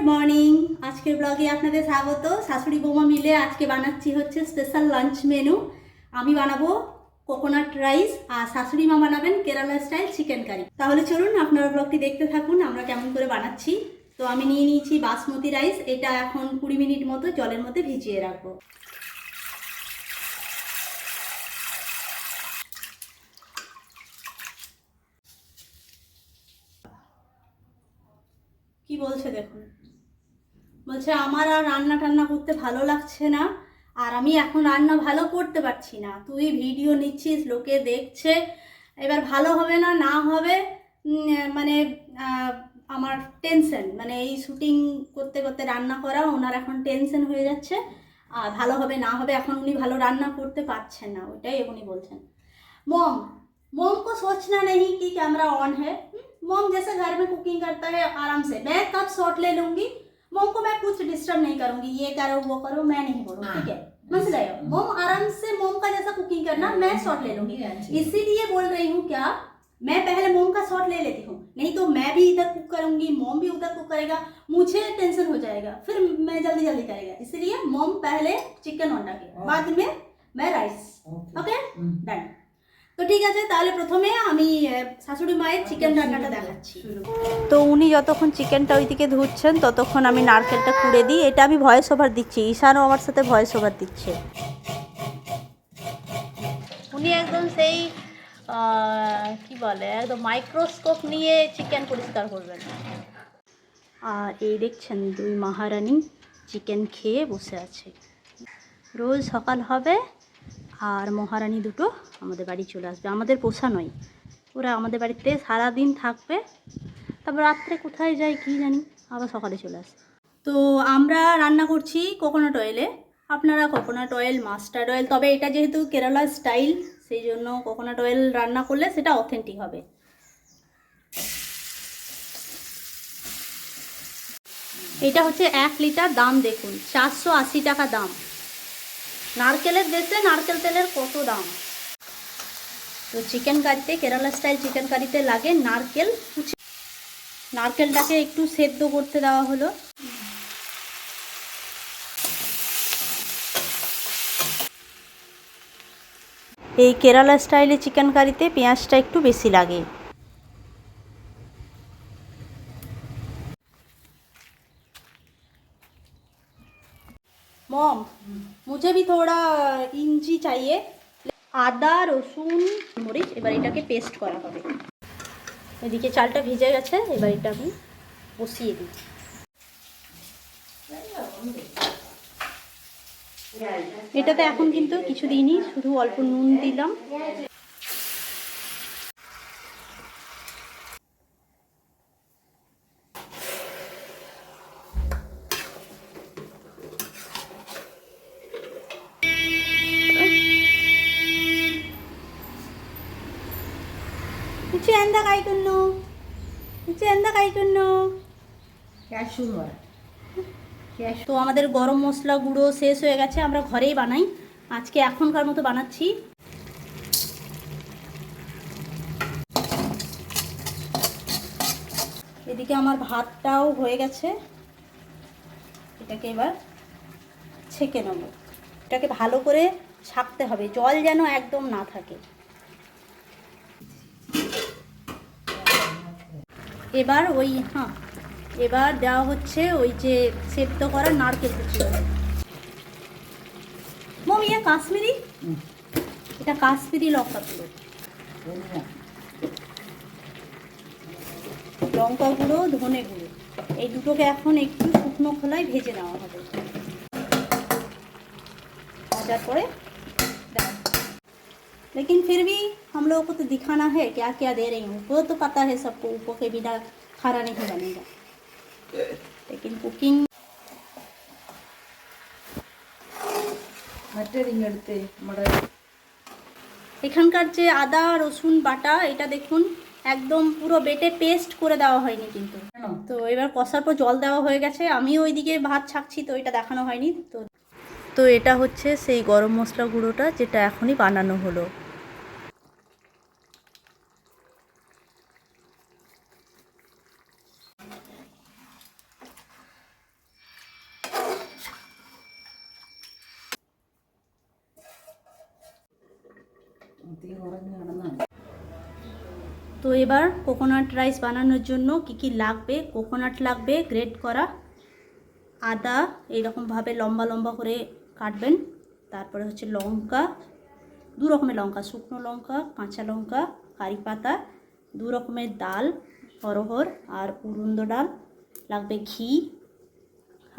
Good morning আজকের ব্লগে আপনাদের স্বাগত। শাশুড়ি বৌমা মিলে আজকে বানাচ্ছি হচ্ছে স্পেশাল লাঞ্চ মেনু আমি বানাবো কোকোনাট রাইস আর শাশুড়ি মা বানাবেন কেরালা স্টাইল চিকেন কারি তাহলে চলুন আপনারা ব্লগটি দেখতে থাকুন, আমরা কেমন করে বানাচ্ছি। তো আমি নিয়ে নিয়েছি বাসমতি রাইস এটা এখন কুড়ি মিনিট মতো জলের মধ্যে ভিজিয়ে রাখব। কি বলছে দেখুন। বলছে আমার আর রান্না টান্না করতে ভালো লাগছে না আর আমি এখন রান্না ভালো করতে পারছি না তুই ভিডিও নিচ্ছিস লোকে দেখছে এবার ভালো হবে না না হবে উম, মানে আহ, আমার টেনশন মানে এই শুটিং করতে করতে রান্না করা ওনার এখন টেনশন হয়ে যাচ্ছে আর ভালো হবে না হবে এখন উনি ভালো রান্না করতে পারছেন না ওইটাই উনি বলছেন मोम मोम को सोचना नहीं कि कैमरा ऑन है मोम जैसे घर में कुकिंग करता है आराम से मैं कब शॉट ले लूंगी वो को मैं कुछ डिस्टर्ब नहीं करूँगी ये करो वो करो मैं नहीं बोलूँगी हाँ, ठीक है? मोम आराम से मोम का जैसा कुकिंग करना हाँ, मैं शॉर्ट ले लूँगी। हाँ, इसीलिए बोल रही हूँ क्या? मैं पहले मोम का शॉट ले लेती हूँ। नहीं तो मैं भी इधर कुक करूँगी मोम भी उधर कुक करेगा मुझे टेंशन हो जाएगा फिर मैं जल्दी जल्दी करेगा। इसलिए मोम पहले चिकन अंडा के बाद में मैं राइस ओके। डन हम्म। তো ঠিক আছে তাহলে প্রথমে আমি শাশুড়ি মায়ের চিকেন রান্নাটা দেখাচ্ছি। তো উনি যতক্ষণ চিকেনটা ওইদিকে ধুচ্ছেন ততক্ষণ আমি নারকেলটা কুড়ে দিই। এটা আমি ভয়েস ওভার দিচ্ছি ঈশানও আমার সাথে ভয়েস ওভার দিচ্ছে। উনি একদম সেই কি বলে একদম মাইক্রোস্কোপ নিয়ে চিকেন পরিষ্কার করবেন। আর এই দেখছেন দুই মহারানী চিকেন খেয়ে বসে আছে। রোজ সকাল হবে আর মহারানী দুটো আমাদের বাড়ি চলে আসবে। আমাদের পোষা নয়। ওরা আমাদের বাড়িতে সারা দিন থাকবে। তারপর রাত্রে কোথায় যায় কী জানি? আবার সকালে চলে আসে। তো আমরা রান্না করছি কোকোনাট অয়েলে আপনারা কোকোনাট অয়েল মাস্টার্ড অয়েল তবে এটা যেহেতু কেরালা স্টাইল সেই জন্য কোকোনাট অয়েল রান্না করলে সেটা অথেন্টিক হবে। এটা হচ্ছে এক লিটার দাম দেখুন। চারশো আশি টাকা দাম। নারকেলের দেশে নারকেল তেলের কত দাম? তো চিকেন কারিতে কেরালা স্টাইল চিকেন কারিতে লাগে নারকেল কুচি। নারকেলটাকে একটু সেদ্ধ করতে দেওয়া হলো। এই কেরালা স্টাইলে চিকেন কারিতে পেঁয়াজটা একটু বেশি লাগে মম থোড়া ইঞ্চি চাইয়ে আদা রসুন মরিচ এবার এটাকে পেস্ট করা হবে এদিকে চালটা ভিজে গেছে এবার এটা আমি বসিয়ে দিই এটাতে এখন কিন্তু কিছু দিইনি শুধু অল্প নুন দিলাম। കായ്ക്കുന്നു എന്താ കഴിക്കുന്നു? তো আমাদের গরম মশলা গুঁড়ো শেষ হয়ে গেছে আমরা ঘরেই বানাই। আজকে এখনকার মতো বানাচ্ছি। এদিকে আমার ভাতটাও হয়ে গেছে। এটাকে এবার ছেঁকে নেব। এটাকে ভালো করে ছাকতে হবে জল যেন একদম না থাকে। এবার ওই হ্যাঁ এবার দেওয়া হচ্ছে ওই যে সেদ্ধ করা নারকেল কুচি। মম ইয়ে কাশ্মীরি? এটা কাশ্মীরি লঙ্কা গুঁড়ো লঙ্কা গুঁড়ো ধনে গুঁড়ো। এই দুটোকে এখন একটু শুকনো খোলায় ভেজে নেওয়া হবে। ভাজার পরে। लेकिन फिर भी हम लोगों को तो दिखाना है क्या क्या दे रही हूँ। वो तो पता है सबको उपो के बिना खाना नहीं बनेगा। लेकिन कुकिंग এখানকার যে আদা রসুন বাটা এটা দেখুন একদম পুরো বেটে পেস্ট করে দেওয়া হয়নি কিন্তু। তো এবার কষার পর জল দেওয়া হয়ে গেছে। আমি ওইদিকে ভাত ছাকছি তো এটা দেখানো হয়নি। তো তো এটা হচ্ছে সেই গরম মশলা গুঁড়োটা যেটা এখনই বানানো হলো। তো এবার কোকোনাট রাইস বানানোর জন্য কি কি লাগবে? কোকোনাট লাগবে গ্রেট করা, আদা এইরকমভাবে লম্বা লম্বা করে কাটবেন। তারপরে হচ্ছে লঙ্কা, দু রকমের লঙ্কা, শুকনো লঙ্কা, কাঁচা লঙ্কা, কারি পাতা, দু রকমের ডাল অরহর আর উরুন্দ ডাল, লাগবে ঘি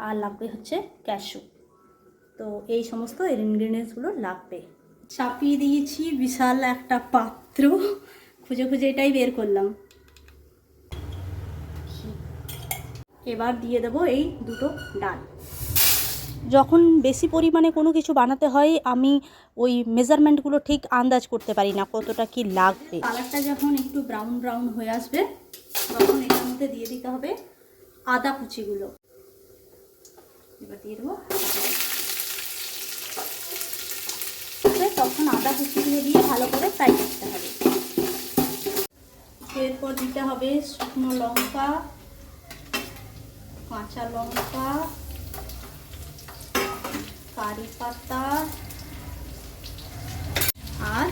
আর লাগবে হচ্ছে ক্যাশু তো এই সমস্ত এর ইনগ্রিডিয়েন্টসগুলো লাগবে। চাপিয়ে দিয়েছি, বিশাল একটা পাত্র। খুঁজে খুঁজে এটাই বের করলাম। এবার দিয়ে দেবো এই দুটো ডাল। যখন বেশি পরিমাণে কোনো কিছু বানাতে হয়, আমি ওই মেজারমেন্টগুলো ঠিক আন্দাজ করতে পারি না কতটা কি লাগবে। কালারটা যখন একটু ব্রাউন ব্রাউন হয়ে আসবে, তখন এটার মধ্যে দিয়ে দিতে হবে আদা কুচিগুলো। এবার দিয়ে দেবো তখন আদা কুচিগুলো দিয়ে ভালো করে ফ্রাই করতে হবে। এরপর দিতে হবে শুকনো লঙ্কা, কাঁচা লঙ্কা, কারি পাতা আর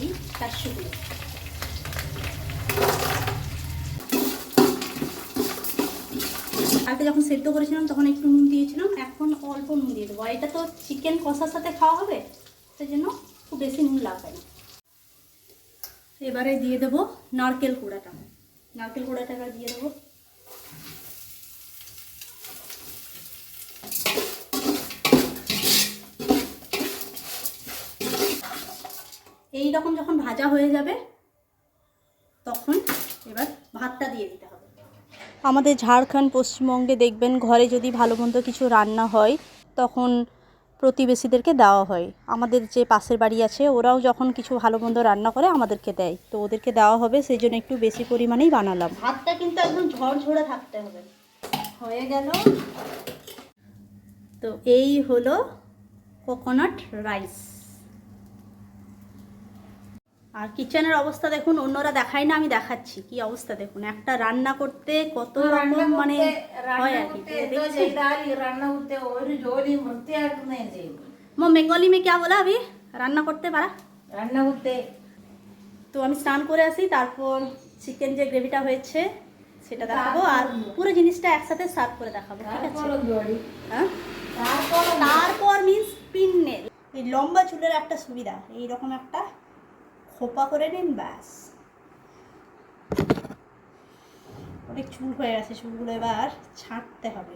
এই ক্যাশগুলো আগে যখন সেদ্ধ করেছিলাম তখন একটু নুন দিয়েছিলাম, এখন অল্প নুন দিয়ে দেবো। এটা তো চিকেন কষার সাথে খাওয়া হবে? সেই জন্য খুব বেশি নুন লাগবে না। এবারে দিয়ে দেবো নারকেল কুড়াটা। নারকেল কুড়াটা দিয়ে দেবো। এই রকম যখন ভাজা হয়ে যাবে, তখন এবার ভাতটা দিয়ে দিতে হবে। আমাদের ঝাড়খণ্ড পশ্চিমবঙ্গে দেখবেন ঘরে যদি ভালো মন্দ কিছু রান্না হয়, তখন প্রতিবেশীদেরকে দেওয়া হয়। আমাদের যে পাশের বাড়ি আছে, ওরাও যখন কিছু ভালো মন্দ রান্না করে, আমাদেরকে দেয়। তো ওদেরকে দেওয়া হবে, সেই জন্য একটু বেশি পরিমাণেই বানালাম। ভাতটা কিন্তু একদম ঝরঝরে থাকতে হবে। হয়ে গেল। তো এই হলো কোকোনাট রাইস আর কিচেনের অবস্থা দেখুন অন্যরা দেখায় না আমি দেখাচ্ছি। কি অবস্থা দেখুন একটা রান্না করতে কত রকম মানে হয় আর কি বেঙ্গলি মে কে বলা আবি রান্না করতে পারা? রান্না করতে। তো আমি স্নান করে আসি তারপর চিকেন যে গ্রেভিটা হয়েছে সেটা দেখাবো আর পুরো জিনিসটা একসাথে সার্ভ করে দেখাবো ঠিক আছে? তারপর মিন্স পিন্নে হ্যাঁ? এই লম্বা চুলের একটা সুবিধা এইরকম একটা খোপা করে নিন ব্যাস অনেক চুল হয়ে গেছে চুলগুলো এবার ছাঁটতে হবে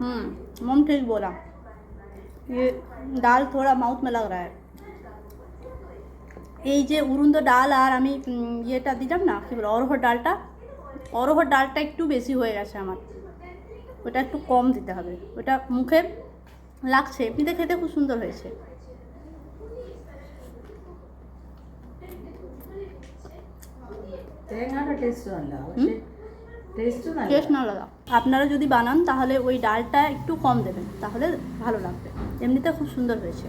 हम्म मम ठीक बोला ये दाल थोड़ा माउथ में लग रहा है এই যে উরুন্দ ডাল আর আমি ইয়েটা দিলাম না কী বলে অরহর ডালটা। অরহর ডালটা একটু বেশি হয়ে গেছে আমার। ওটা একটু কম দিতে হবে। ওটা মুখে লাগছে এমনিতে খেতে খুব সুন্দর হয়েছে। টেস্ট না আপনারা যদি বানান তাহলে ওই ডালটা একটু কম দেবেন তাহলে ভালো লাগবে। এমনিতে খুব সুন্দর হয়েছে।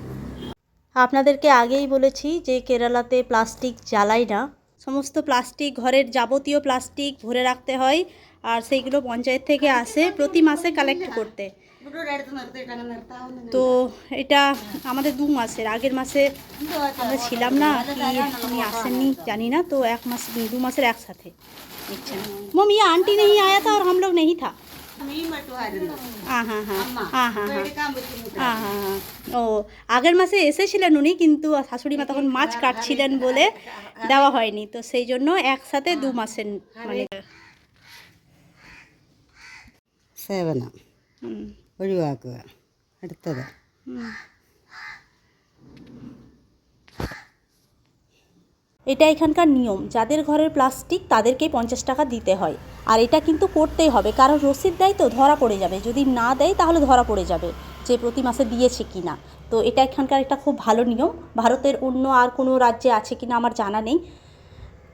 আপনাদেরকে আগেই বলেছি যে কেরালাতে প্লাস্টিক জ্বালাই না। সমস্ত প্লাস্টিক, ঘরের যাবতীয় প্লাস্টিক ভরে রাখতে হয় আর সেইগুলো পঞ্চায়েত থেকে আসে প্রতি মাসে কালেক্ট করতে। তো এটা আমাদের দু মাসের, আগের মাসে আমরা ছিলাম না তুমি আসেননি জানি না, তো এক মাস, দু মাসের একসাথে। নিচ্ছেন ইয়ে আন্টি নেই আয়া তো আর হাম নেই থা ও আগের মাসে এসেছিলেন উনি কিন্তু শাশুড়ি মা তখন মাছ কাটছিলেন বলে দেওয়া হয়নি। তো সেই জন্য একসাথে দু মাসের মানে സേവനം ഒഴിവാക്കുക এটা এখানকার নিয়ম। যাদের ঘরের প্লাস্টিক, তাদেরকেই পঞ্চাশ টাকা দিতে হয়। আর এটা কিন্তু করতেই হবে। কারণ রসিদ দেয় তো, ধরা পড়ে যাবে। যদি না দেয়, তাহলে ধরা পড়ে যাবে যে প্রতি মাসে দিয়েছে কি না তো এটা এখানকার একটা খুব ভালো নিয়ম। ভারতের অন্য আর কোনো রাজ্যে আছে কি না আমার জানা নেই।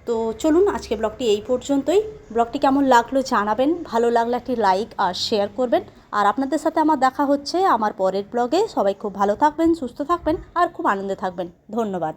তো চলুন আজকে ব্লগটি এই পর্যন্তই। ব্লগটি কেমন লাগল জানাবেন। ভালো লাগলে একটি লাইক আর শেয়ার করবেন। আর আপনাদের সাথে আমার দেখা হচ্ছে আমার পরের ব্লগে। সবাই খুব ভালো থাকবেন, সুস্থ থাকবেন আর খুব আনন্দে থাকবেন। ধন্যবাদ।